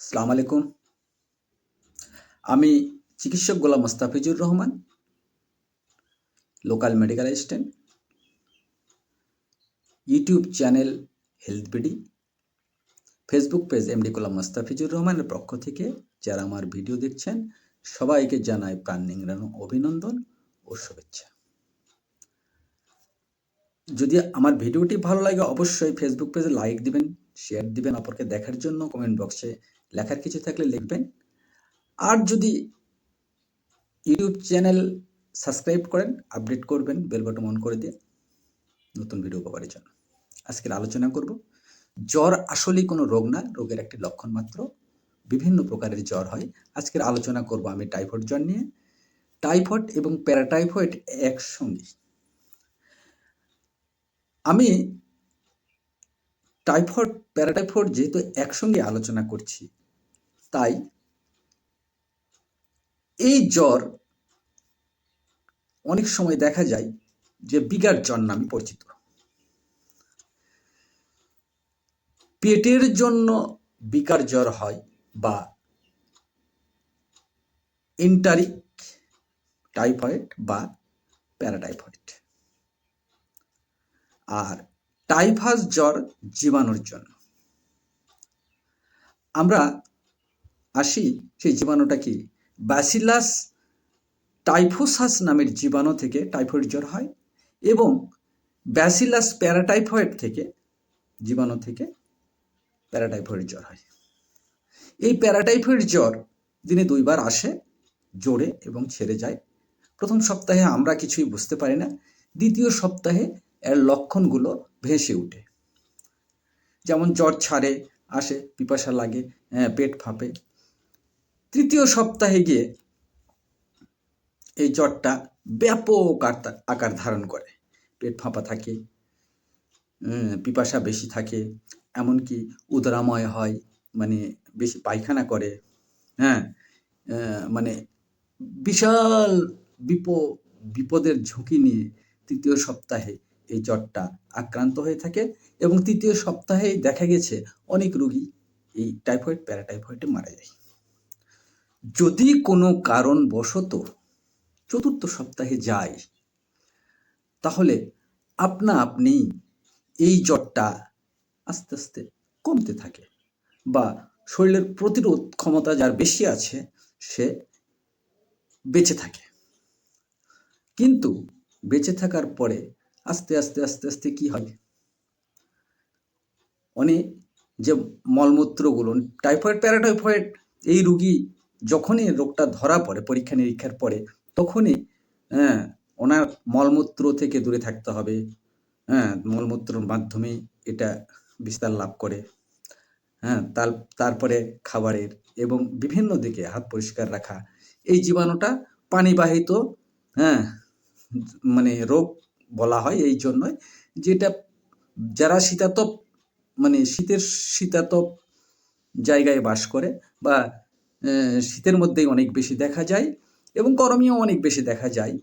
সালাম আলাইকুম। আমি চিকিৎসক Golam Mostafizur Rahman, local medical assistant. YouTube channel health BD. Facebook page MD Golam Mostafizur রহমানের পক্ষ থেকে যারা আমার ভিডিও দেখছেন, সবাইকে জানাই প্রাণ নিংড়ানো অভিনন্দন ও শুভেচ্ছা। যদি আমার ভিডিওটি ভালো লাগে, অবশ্যই ফেসবুক পেজে লাইক দিবেন, শেয়ার দিবেন, অপরকে দেখার জন্য কমেন্ট বক্সে লেখার কিছু থাকলে লিখবেন। আর যদি ইউটিউব চ্যানেল সাবস্ক্রাইব করেন আপডেট করবেন বেল বাটন অন করে দিয়ে নতুন ভিডিও পাওয়ার জন্য। আজকের আলোচনা করব, জ্বর আসলেই কোনো রোগ না, রোগের একটি লক্ষণ মাত্র। বিভিন্ন প্রকারের জ্বর হয়। আজকের আলোচনা করব আমি টাইফয়েড জ্বর নিয়ে। টাইফয়েড এবং প্যারাটাইফয়েড একসঙ্গে। আমি টাইফয়েড প্যারাটাইফয়েড যেহেতু একসঙ্গে আলোচনা করছি তাই এই জ্বর অনেক সময় দেখা যায় যে বিগার জ্বর নামে পরিচিত। পেটের জন্য বিকার জ্বর হয় বা ইন্টারিক টাইফয়েড বা প্যারাটাইফয়েড আর টাইফাস জ্বর জীবাণুর জন্য। আমরা আসি, সেই জীবাণুটা কি? ব্যাসিলাস টাইফোসাস নামের জীবাণু থেকে টাইফয়েড জ্বর হয় এবং ব্যাসিলাস প্যারাটাইফয়েড থেকে জীবাণু থেকে প্যারাটাইফয়েড জ্বর হয়। এই প্যারাটাইফয়েড জ্বর দিনে দুইবার আসে, জোরে এবং ছেড়ে যায়। প্রথম সপ্তাহে আমরা কিছুই বুঝতে পারি না, দ্বিতীয় সপ্তাহে এর লক্ষণগুলো ভেসে ওঠে। যেমন জ্বর ছাড়ে, আসে, পিপাসা লাগে পেট ফাঁপে তৃতীয় সপ্তাহে গিয়ে এই জ্বরটা ব্যাপক আকার ধারণ করে। পেট ফাঁপা থাকে পিপাসা বেশি থাকে, এমনকি উদরাময় হয় মানে বেশি পায়খানা করে হ্যাঁ মানে বিশাল বিপ, বিপদের ঝুঁকি নিয়ে তৃতীয় সপ্তাহে এই জ্বরটা আক্রান্ত হয়ে থাকে এবং তৃতীয় সপ্তাহেই দেখা গেছে অনেক রুগী এই টাইফয়েড, প্যারাটাইফয়েডে মারা যায়। যদি কোনো কারণবশত চতুর্থ সপ্তাহে যায়, তাহলে আপনা আপনি এই জ্বরটা আস্তে আস্তে কমতে থাকে বা শরীরের প্রতিরোধ ক্ষমতা যার বেশি আছে, সে বেঁচে থাকে। কিন্তু বেঁচে থাকার পরে আস্তে আস্তে আস্তে আস্তে কি হয়? অনেক যে মলমূত্রগুলো টাইফয়েড প্যারাটাইফয়েড এই রুগী যখনই রোগটা ধরা পড়ে, পরীক্ষা নিরীক্ষার পরে, তখনই হ্যাঁ ওনার মলমূত্র থেকে দূরে থাকতে হবে। হ্যাঁ মলমূত্রর মাধ্যমে এটা বিস্তার লাভ করে। হ্যাঁ তার, তারপরে খাবারের এবং বিভিন্ন দিকে হাত পরিষ্কার রাখা। এই জীবাণুটা পানিবাহিত হ্যাঁ মানে রোগ বলা হয় এই জন্যই, যেটা যারা শীতাতপ মানে শীতের শীতাতপ জায়গায় বাস করে বা শীতের মধ্যেই অনেক বেশি দেখা যায় এবং গরমেও অনেক বেশি দেখা যায়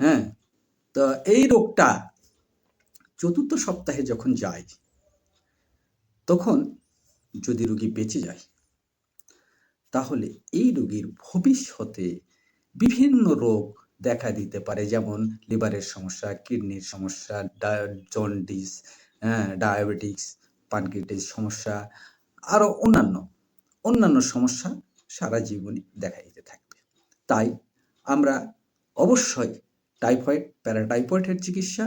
হ্যাঁ? তো এই রোগটা চতুর্থ সপ্তাহে যখন যায়, তখন যদি রুগী বেঁচে যায়, তাহলে এই রোগীর ভবিষ্যতে বিভিন্ন রোগ দেখা দিতে পারে, যেমন লিভারের সমস্যা, কিডনির সমস্যা জন্ডিস ডায়াবেটিক্স পানক্রিটিস সমস্যা, আরও অন্যান্য অন্যান্য সমস্যা সারা জীবনই দেখা দিতে থাকবে। তাই আমরা অবশ্যই টাইফয়েড, প্যারাটাইফয়েডের চিকিৎসা,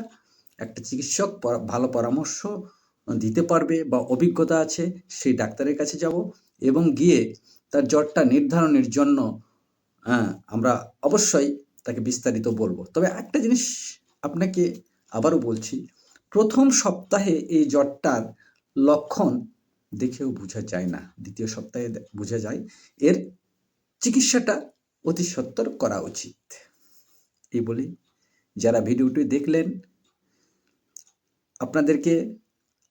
একটা চিকিৎসক ভালো পরামর্শ দিতে পারবে বা অভিজ্ঞতা আছে, সেই ডাক্তারের কাছে যাব এবং গিয়ে তার জ্বরটা নির্ধারণের জন্য হ্যাঁ আমরা অবশ্যই তাকে বিস্তারিত বলব। তবে একটা জিনিস আপনাকে আবারও বলছি, প্রথম সপ্তাহে এই জ্বরটার লক্ষণ দেখেও বোঝা যায় না। দ্বিতীয় সপ্তাহে বোঝা যায়, এর চিকিৎসাটা অতি সত্তর করা উচিত। এই বলি যারা ভিডিওটি দেখলেন, আপনাদেরকে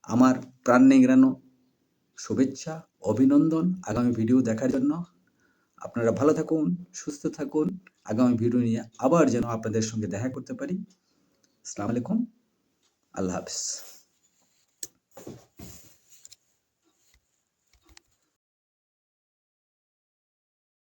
আমার প্রাণ নিংড়ানো শুভেচ্ছা, অভিনন্দন। আগামী ভিডিও দেখার জন্য আপনারা ভালো থাকুন, সুস্থ থাকুন। আগামী ভিডিও নিয়ে আবার যেন আপনাদের সঙ্গে দেখা করতে পারি। আসসালামু আলাইকুম। আল্লাহ হাফিজ।